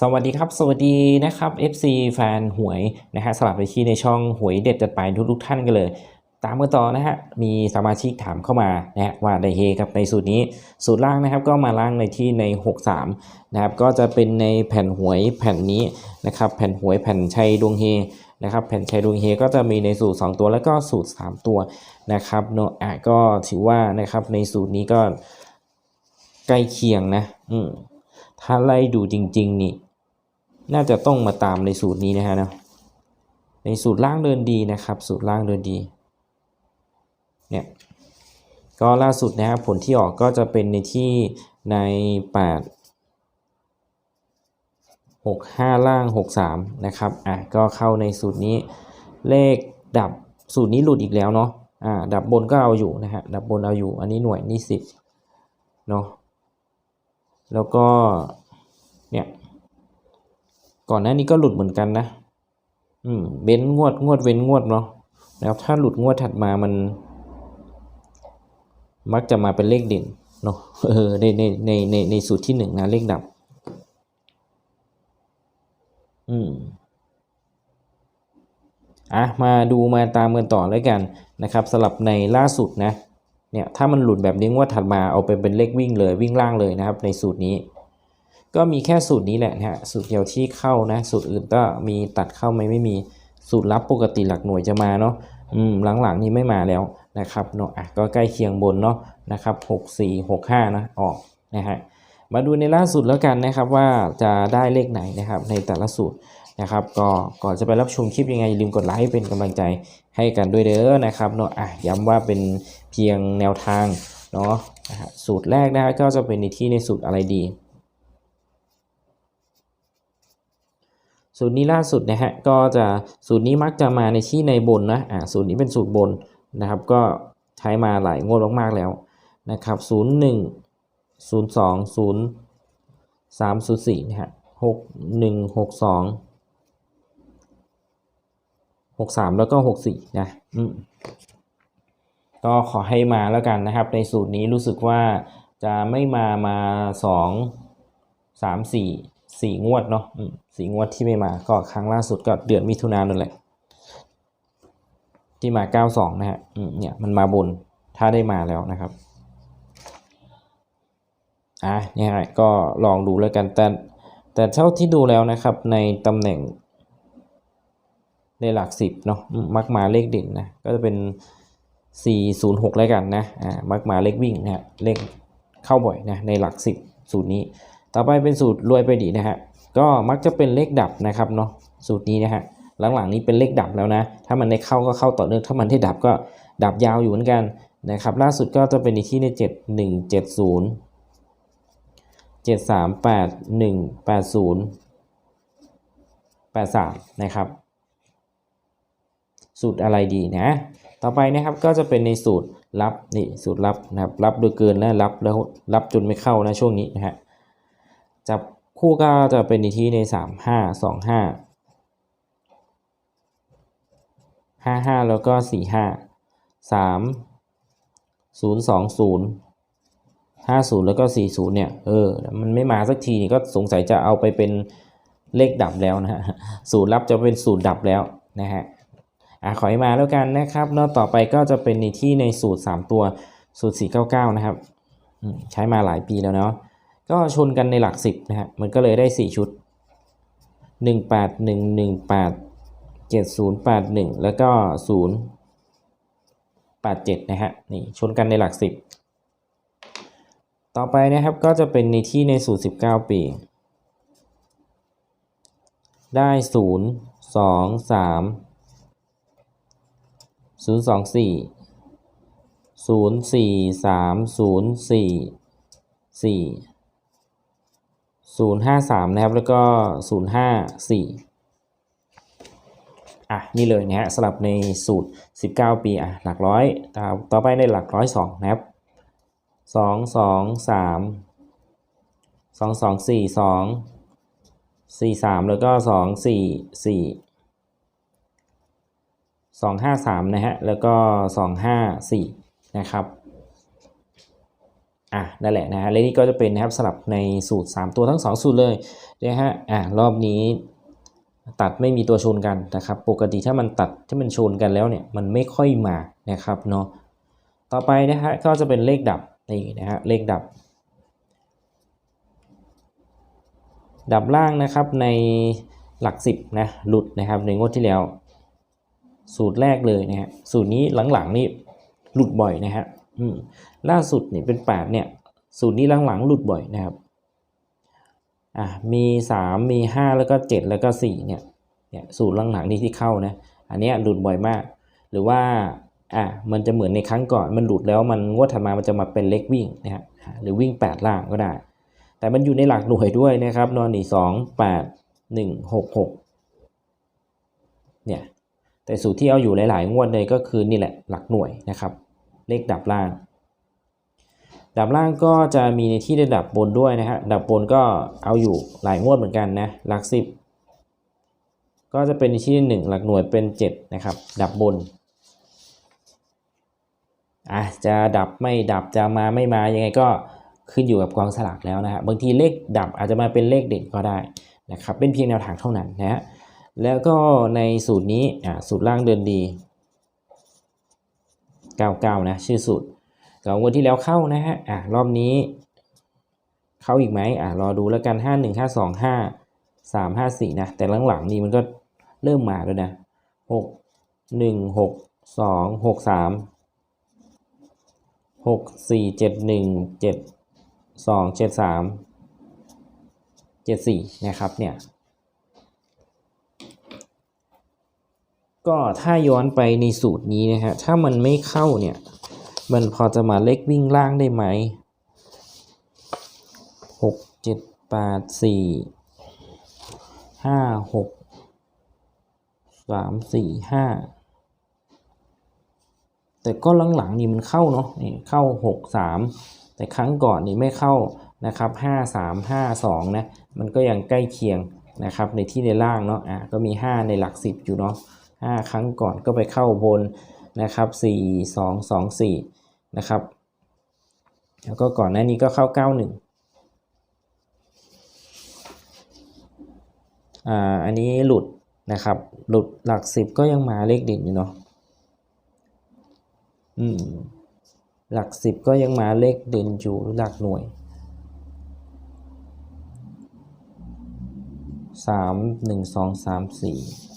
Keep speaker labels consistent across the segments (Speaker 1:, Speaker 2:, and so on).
Speaker 1: สวัสดีครับ สวัสดีนะครับ FC แฟนหวยนะฮะสลับไปที่ในช่องหวยเด็ดจัดไปทุกๆท่านกันเลย ตามกันต่อนะฮะมีสมาชิกถามเข้ามานะฮะว่าได้เฮกับในสูตรนี้สูตรล่างนะครับ ก็มาล่างในที่ใน 63นะครับก็จะเป็นในแผ่นหวยแผ่นนี้นะครับแผ่นหวยแผ่นชัยดวงเฮนะครับแผ่นชัยดวงเฮก็จะมีในสูตร 2 ตัวแล้วก็สูตร 3 ตัวนะครับเนาะอะก็ถือว่านะครับในสูตรนี้ก็ใกล้เคียงนะอืมถ้าไล่ดูจริง ๆ นี่ น่าจะต้องมาตามในสูตรนี้นะฮะเนาะในสูตรล่างเดินดีนะครับ สูตรล่างเดินดีเนี่ยก็ล่าสุดนะครับผลที่ออกก็จะเป็นในที่ใน 8 6 5 ล่าง 6 3 นะครับอะก็เข้าในสูตรนี้เลขดับสูตรนี้หลุดอีกแล้วเนาะอ่าดับบนก็เอาอยู่นะฮะดับบนเอาอยู่อันนี้หน่วยนี่10เนาะแล้วก็เนี่ย ก่อนหน้านี้ก็หลุดเหมือนกันนะอืมเว้นงวดงวดเว้นงวดเนาะนะครับ ถ้าหลุดงวดถัดมามัน มักจะมาเป็นเลขเด่นเนาะเออในในในในในสูตรที่หนึ่งนะเลขดับ อืมอะมาดูมาตามกันต่อแล้วกันนะครับสลับในล่าสุดนะเนี่ยถ้ามันหลุดแบบนี้งว่าถัดมาเอาไปเป็นเลขวิ่งเลยวิ่งล่างเลยนะครับในสูตรนี้ ก็มีแค่สูตรนี้แหละนะฮะสูตรเดียวที่เข้านะ สูตรอื่นก็มีตัดเข้าไหมไม่มีสูตรลับปกติหลักหน่วยจะมาเนาะอืมหลังๆนี้ไม่มาแล้วนะครับเนาะอะก็ใกล้เคียงบนเนาะนะครับ6 4 6 5นะออกนะฮะมาดูในล่าสุดแล้วกันนะครับว่าจะได้เลขไหนนะครับในแต่ละสูตรนะครับก็ก่อนจะไปรับชมคลิปยังไงอย่าลืมกดไลค์เป็นกำลังใจให้กันด้วยเด้อนะครับเนาะอะย้ำว่าเป็นเพียงแนวทางเนาะนะฮะสูตรแรกนะฮะก็จะเป็นในที่ในสูตรอะไรดี สูตรนี้ล่าสุดนะฮะก็จะสูตรนี้มักจะมาในที่ในบนนะอ่าสูตรนี้เป็นสูตรบนนะครับ ก็ใช้มาหลายงวดมากๆแล้วนะครับ0 1 0 2 0 3 0 4นะฮะ6 1 6 2 6 3 แล้วก็ 6 4 นะอืมก็ขอให้มาแล้วกันนะครับ ในสูตรนี้รู้สึกว่าจะไม่มามา 2 3 4 สี่งวดเนาะสี่งวดที่ไม่มาก็ครั้งล่าสุดก็เดือนมิถุนายนนั่นแหละ ที่มาเก้าสองนะฮะเนี่ยมันมาบนถ้าได้มาแล้วนะครับอะเนี่ยก็ลองดูแล้วกันแต่แต่เท่าที่ดูแล้วนะครับในตำแหน่ง ในหลักสิบเนาะมมักมาเลขเด่นนะก็จะเป็น 406 แล้วกันนะอ่ามักมาเลขวิ่งนะฮะเลขเข้าบ่อยนะในหลักสิบสูตรนี้ ต่อไปเป็นสูตรรวยไปดีนะฮะก็มักจะเป็นเลขดับนะครับเนาะสูตรนี้นะฮะหลังๆนี้เป็นเลขดับแล้วนะ ถ้ามันได้เข้าก็เข้าต่อเนื่องถ้ามันได้ดับก็ดับยาวอยู่เหมือนกันนะครับล่าสุดก็จะเป็นในที่ใน 7 1 7 0 7 3 8 1 8 0 8 3นะครับสูตรอะไรดีนะ ต่อไปนะครับก็จะเป็นในสูตรลับนี่สูตรลับนะครับรับโดยเกินและรับแล้วรับจนไม่เข้านะช่วงนี้นะฮะ จับคู่ก็จะเป็นในที่ในสามห้าสองห้าห้าห้าแล้วก็สี่ห้าสามศูนย์สองศูนย์ห้าศูนย์แล้วก็สี่ศูนย์เนี่ยเออมันไม่มาสักทีนี่ก็สงสัยจะเอาไปเป็นเลขดับแล้วนะฮะสูตรลับจะเป็นสูตรดับแล้วนะฮะอะขอให้มาแล้วกันนะครับแล้วต่อไปก็จะเป็นในที่ในสูตร 3 ตัวสูตร 499 นะครับใช้มาหลายปีแล้วเนาะ ก็ชนกันในหลักสิบนะฮะมันก็เลยได้ 4 ชุด 1 8 1 1 8 7 0 8 1 แล้วก็ 0 8 7 นะฮะนี่ชนกันในหลักสิบต่อไปนะครับก็จะเป็นในที่ในสูตร 19 ปี ได้ 0 2 3 0 2 4 0 4 3 0 4 4 053นะครับ แล้วก็054อะ นี่เลยนะฮะสลับในสูตร 19 ปี อะ หลักร้อย ต่อต่อไปในหลักร้อยสองนะครับ2 2 3 2 2 4 2 4 3แล้วก็2 4 4 2 5 3นะฮะ แล้วก็2 5 4นะครับ อะนั่นแหละนะฮะและนี่ก็จะเป็นนะครับสลับในสูตร 3 ตัวทั้ง 2 สูตรเลยนะฮะอะรอบนี้ตัดไม่มีตัวชนกันนะครับ ปกติถ้ามันตัดที่มันชนกันแล้วเนี่ยมันไม่ค่อยมานะครับเนาะต่อไปนะฮะก็จะเป็นเลขดับนี่นะฮะเลขดับ ดับล่างนะครับในหลัก 10นะหลุดนะครับในงวดที่แล้ว สูตรแรกเลยนะฮะสูตรนี้หลังๆนี่หลุดบ่อยนะฮะ ล่าสุดนี่เป็น 8 เนี่ย สูตรนี้หลังๆหลุดบ่อยนะครับอะมี 3 มี 5 แล้วก็ 7 แล้วก็ 4 เนี่ยเนี่ยสูตรหลังๆนี่ที่เข้านะอันเนี้ยหลุดบ่อยมาก หรือว่าอะมันจะเหมือนในครั้งก่อนมันหลุดแล้วมันงวดถัดมามันจะมาเป็นเลขวิ่งนะฮะหรือวิ่ง 8 ล่างก็ได้ แต่มันอยู่ในหลักหน่วยด้วยนะครับนอนอีสองแปดหนึ่งหกหกเนี่ยแต่สูตรที่เอาอยู่หลาย ๆ งวดเลยก็คือนี่แหละหลักหน่วยนะครับ เลขดับล่าง ดับล่างก็จะมีในที่ได้ดับบนด้วยนะฮะดับบนก็เอาอยู่หลายงวดเหมือนกันนะหลักสิบก็จะเป็นในที่หนึ่งหลักหน่วยเป็นเจ็ดนะครับดับบนอะจะดับไม่ดับจะมาไม่มายังไงก็ขึ้นอยู่กับกองสลากแล้วนะฮะบางทีเลขดับอาจจะมาเป็นเลขเด่นก็ได้นะครับเป็นเพียงแนวทางเท่านั้นนะฮะแล้วก็ในสูตรนี้อะสูตรล่างเดินดี 99 นะ ชื่อสูตรกับงวันที่แล้วเข้านะฮะอะรอบนี้ เข้าอีกไหมอะรอดูแล้วกัน 5 1 5 2 5 3 5 4 นะ แต่หลังๆนี้มันก็เริ่มมาแล้วนะ 6 1 6 2 6 3 6 4 7 1 7 2 7 3 7 4 นะครับเนี่ย ก็ถ้าย้อนไปในสูตรนี้นะฮะถ้ามันไม่เข้าเนี่ยมันพอจะมาเลขวิ่งล่างได้ไหมหกเจ็ดแปดสี่ห้าหกสามสี่ห้าแต่ก็หลังๆนี่มันเข้าเนาะนี่เข้าหกสามแต่ครั้งก่อนนี่ไม่เข้านะครับห้าสามห้าสองนะมันก็ยังใกล้เคียงนะครับในที่ในล่างเนาะอะก็มีห้าในหลักสิบอยู่เนาะ 5 ครั้งก่อนก็ไปเข้าบนนะครับ 4 2 2 4 นะครับ แล้วก็ก่อนหน้านี้ก็เข้า 91อ่าอันนี้หลุดนะครับ หลุดหลัก10ก็ยังมาเลขเด่นอยู่เนาะอืมหลัก10ก็ยังมาเลขเด่นอยู่หลักหน่วย3 1 2 3 4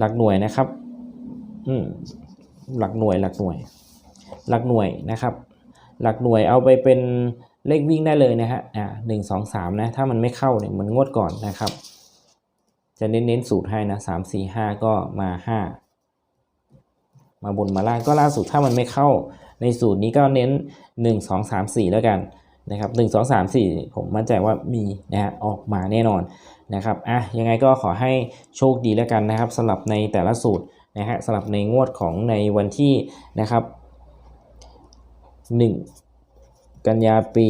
Speaker 1: หลักหน่วยนะครับอืมหลักหน่วยหลักหน่วย หลักหน่วยนะครับ หลักหน่วยเอาไปเป็นเลขวิ่งได้เลยนะฮะอ่าหนึ่งสองสามนะถ้ามันไม่เข้าเนี่ยมันงวดก่อนนะครับ จะเน้นเน้นสูตรให้นะสามสี่ห้าก็มาห้ามาบนมาล่างก็ล่าสุดถ้ามันไม่เข้าในสูตรนี้ก็เน้นหนึ่งสองสามสี่แล้วกันนะครับหนึ่งสองสามสี่ผมมั่นใจว่ามีนะฮะออกมาแน่นอน นะครับอะยังไงก็ขอให้โชคดีแล้วกันนะครับสำหรับในแต่ละสูตรนะฮะสำหรับในงวดของในวันที่นะครับ 1 กันยาปี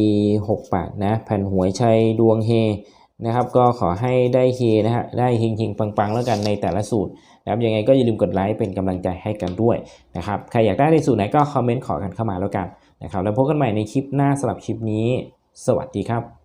Speaker 1: 68นะแผ่นหวยชัยดวงเฮนะครับก็ขอให้ได้เฮนะฮะได้เฮงๆปังๆ แล้วกันในแต่ละสูตรนะครับยังไงก็อย่าลืมกดไลค์เป็นกำลังใจให้กันด้วยนะครับใครอยากได้ในสูตรไหนก็คอมเมนต์ขอกันเข้ามาแล้วกันนะครับแล้วพบกันใหม่ในคลิปหน้าสำหรับคลิปนี้ สวัสดีครับ